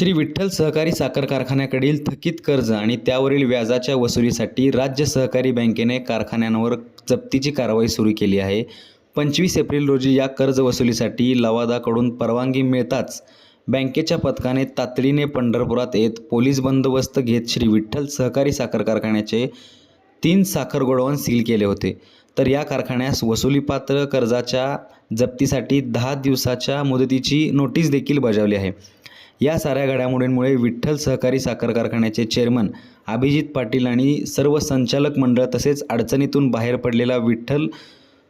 श्री विठ्ठल सहकारी साखर कारखान्याकडील थकीत कर्ज आणि त्यावरील व्याजाच्या वसुलीसाठी राज्य सहकारी बँकेने कारखान्यांवर जप्तीची कारवाई सुरू केली आहे. पंचवीस एप्रिल रोजी या कर्ज वसुलीसाठी लवादाकडून परवानगी मिळताच बँकेच्या पथकाने तातडीने पंढरपुरात येत पोलीस बंदोबस्त घेत श्री विठ्ठल सहकारी साखर कारखान्याचे तीन साखर गोडवण सील केले होते. तर या कारखान्यास वसुलीपात्र कर्जाच्या जप्तीसाठी दहा दिवसाच्या मुदतीची नोटीस देखील बजावली आहे. या साऱ्या घडामोडींमुळे विठ्ठल सहकारी साखर कारखान्याचे चेअरमन अभिजित पाटील आणि सर्व संचालक मंडळ तसेच अडचणीतून बाहेर पडलेला विठ्ठल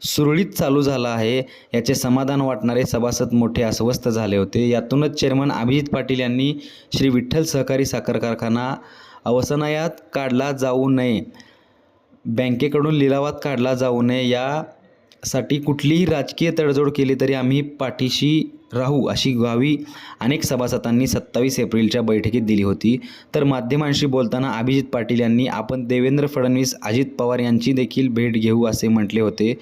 सुरळीत चालू झाला आहे याचे समाधान वाटणारे सभासद मोठे अस्वस्थ झाले होते. यातूनच चेअरमन अभिजित पाटील यांनी श्री विठ्ठल सहकारी साखर कारखाना अवसनायात काढला जाऊ नये बँकेकडून लिलावात काढला जाऊ नये यासाठी कुठलीही राजकीय तडजोड केली तरी आम्ही पाठीशी राहू अशी गावी अनेक सभासदांनी सत्तावीस एप्रिलच्या बैठकीत दिली होती. तर माध्यमांशी बोलताना अभिजित पाटील यांनी आपण देवेंद्र फडणवीस अजित पवार यांची देखील भेट घेऊ असे म्हटले होते.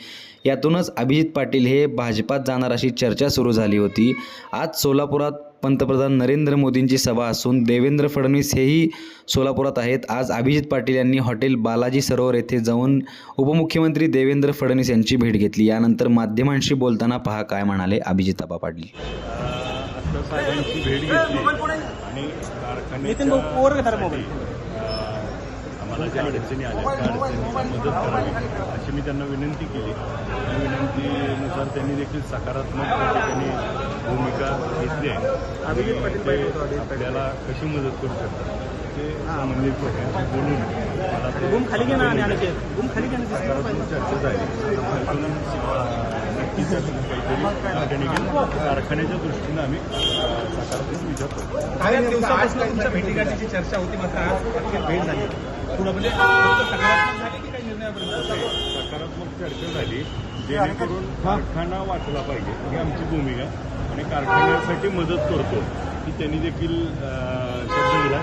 यातूनच अभिजित पाटील हे भाजपात जाणार अशी चर्चा सुरू झाली होती. आज सोलापुरात पंतप्रधान नरेंद्र मोदींची सभा असून देवेंद्र फडणवीस हेही सोलापुरात आहेत. आज अभिजित पाटील यांनी हॉटेल बालाजी सरोवर येथे जाऊन उपमुख्यमंत्री देवेंद्र फडणवीस यांची भेट घेतली. यानंतर माध्यमांशी बोलताना पहा काय म्हणाले अभिजित आबा पाटील. आता साहेबांची भेट घेतली आणि कारखान्यासाठी आम्हाला ज्या अडचणी आल्या त्या अडचणींची मदत करावी अशी मी त्यांना विनंती केली. त्या विनंतीनुसार त्यांनी देखील सकारात्मक त्या ठिकाणी भूमिका घेतली आहे. आपल्याला कशी मदत करू शकतात? ते लोकांशी बोलून मला खाली घे ना खाली चर्चा झाली नक्कीच काहीतरी कारखान्याच्या दृष्टीनं आम्ही सकारात्मक विचार करतो काही दिवसापासून तुमच्या भेटीगाठीची चर्चा होती मात्र आज अखेर भेट झाली. पुढं म्हणजे सकारात्मक झाली की काही निर्णयापर्यंत? सकारात्मक चर्चा झाली. जेणेकरून कारखाना वाचला पाहिजे. ही आमची भूमिका. आणि कारखान्यासाठी मदत करतो. ही त्यांनी देखील शब्द दिला.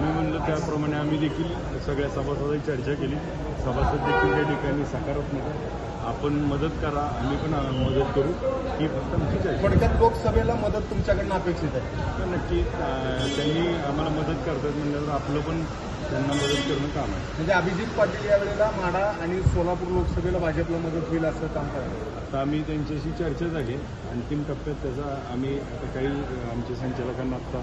आम्ही म्हणलं त्याप्रमाणे आम्ही देखील सगळ्या सभासदांची चर्चा केली. सभासद देखील त्या ठिकाणी सकारात्मक. आपण मदत करा आम्ही पण मदत करू. ही फक्त आमची चर्चा थोडक्यात लोकसभेला मदत तुमच्याकडनं अपेक्षित आहे. तर नक्की त्यांनी आम्हाला मदत करतात म्हणल्यावर आपलं पण त्यांना मदत करणं काम आहे. म्हणजे अभिजित पाटील यावेळेला माढा आणि सोलापूर लोकसभेला भाजपला मदत होईल असं काम करणार आता आम्ही त्यांच्याशी चर्चा झाली. अंतिम टप्प्यात त्याचा आम्ही आता काही आमच्या संचालकांना आता